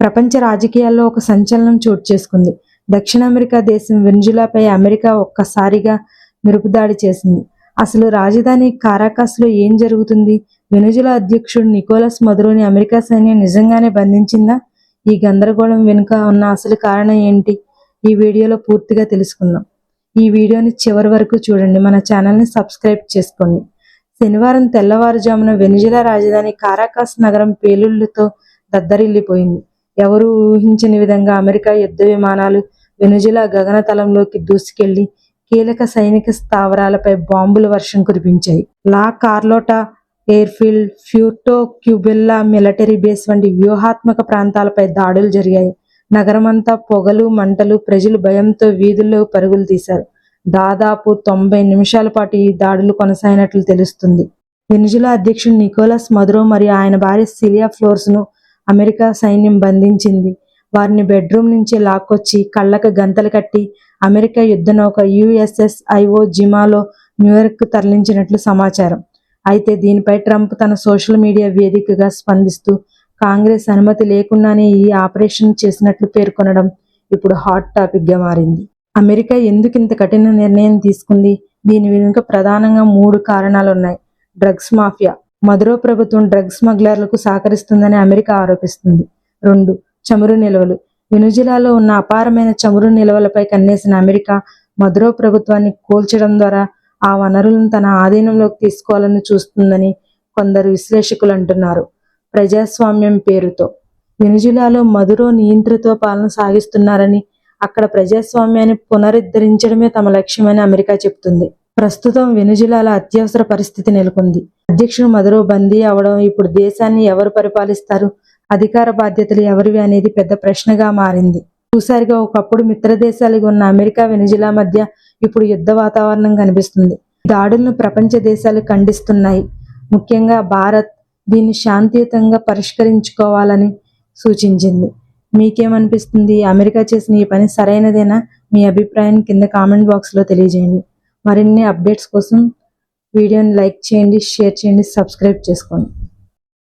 ప్రపంచ రాజకీయాల్లో ఒక సంచలనం చోటు చేసుకుంది. దక్షిణ అమెరికా దేశం వెనుజులాపై అమెరికా ఒక్కసారిగా మెరుపుదాడి చేసింది. అసలు రాజధాని కారాకాస్లో ఏం జరుగుతుంది? వెనుజులా అధ్యక్షుడు నికోలస్ మధురోని అమెరికా సైన్యం నిజంగానే బంధించిందా? ఈ గందరగోళం వెనుక ఉన్న అసలు కారణం ఏంటి? ఈ వీడియోలో పూర్తిగా తెలుసుకుందాం. ఈ వీడియోని చివరి వరకు చూడండి. మన ఛానల్ని సబ్స్క్రైబ్ చేసుకోండి. శనివారం తెల్లవారుజామున వెనుజులా రాజధాని కారాకాస్ నగరం పేలుళ్ళతో దద్దరిల్లిపోయింది. ఎవరు ఊహించని విధంగా అమెరికా యుద్ధ విమానాలు వెనుజులా గగనతలంలోకి దూసుకెళ్ళి కీలక సైనిక స్థావరాలపై బాంబుల వర్షం కురిపించాయి. లా కార్లోటా ఎయిర్ఫీల్డ్ ఫ్యూటో క్యూబెల్లా మిలిటరీ బేస్ వంటి వ్యూహాత్మక ప్రాంతాలపై దాడులు జరిగాయి. నగరమంతా పొగలు మంటలు ప్రజలు భయంతో వీధుల్లో పరుగులు తీశారు. దాదాపు తొంభై నిమిషాల పాటు ఈ దాడులు కొనసాగినట్లు తెలుస్తుంది. వెనుజులా అధ్యక్షుడు నికోలస్ మధురో మరియు ఆయన భార్య సిలియా ఫ్లోర్స్ను అమెరికా సైన్యం బంధించింది. వారిని బెడ్రూమ్ నుంచి లాక్కొచ్చి కళ్ళకు గంతలు కట్టి అమెరికా యుద్ధ నౌక యుఎస్ఎస్ ఐఓ జిమాలో న్యూయార్క్ తరలించినట్లు సమాచారం. అయితే దీనిపై ట్రంప్ తన సోషల్ మీడియా వేదికగా స్పందిస్తూ కాంగ్రెస్ అనుమతి లేకుండానే ఈ ఆపరేషన్ చేసినట్లు పేర్కొనడం ఇప్పుడు హాట్ టాపిక్గా మారింది. అమెరికా ఎందుకు ఇంత కఠిన నిర్ణయం తీసుకుంది? దీని వెనుక ప్రధానంగా మూడు కారణాలు ఉన్నాయి డ్రగ్స్ మాఫియా మదురో ప్రభుత్వం డ్రగ్స్ స్మగ్లర్లకు సహకరిస్తుందని అమెరికా ఆరోపిస్తుంది. రెండు చమురు నిల్వలు. వెనుజిలాలో ఉన్న అపారమైన చమురు నిల్వలపై కన్నేసిన అమెరికా మదురో ప్రభుత్వాన్ని కోల్చడం ద్వారా ఆ వనరులను తన ఆధీనంలోకి తీసుకోవాలని చూస్తుందని కొందరు విశ్లేషకులు అంటున్నారు. ప్రజాస్వామ్యం పేరుతో. వెనుజులాలో మధురో నియంత్రితో పాలన సాగిస్తున్నారని అక్కడ ప్రజాస్వామ్యాన్ని పునరుద్ధరించడమే తమ లక్ష్యమని అమెరికా చెబుతుంది. ప్రస్తుతం వెనుజులాల అత్యవసర పరిస్థితి నెలకొంది. అధ్యక్షుడు మదురో బందీ అవడం ఇప్పుడు దేశాన్ని ఎవరు పరిపాలిస్తారు? అధికార బాధ్యతలు ఎవరివి అనేది పెద్ద ప్రశ్నగా మారింది. చూసారిగా ఒకప్పుడు మిత్ర దేశాలుగా ఉన్న అమెరికా వెనుజులా మధ్య ఇప్పుడు యుద్ధ వాతావరణం కనిపిస్తుంది. దాడులను ప్రపంచ దేశాలు ఖండిస్తున్నాయి. ముఖ్యంగా భారత్ దీన్ని శాంతియుతంగా పరిష్కరించుకోవాలని సూచించింది. మీకేమనిపిస్తుంది? అమెరికా చేసిన ఈ పని సరైనదేనా? మీ అభిప్రాయాన్ని కింద కామెంట్ బాక్స్లో తెలియజేయండి. మరిన్ని అప్డేట్స్ కోసం వీడియోని లైక్ చేయండి షేర్ చేయండి సబ్స్క్రైబ్ చేసుకోండి.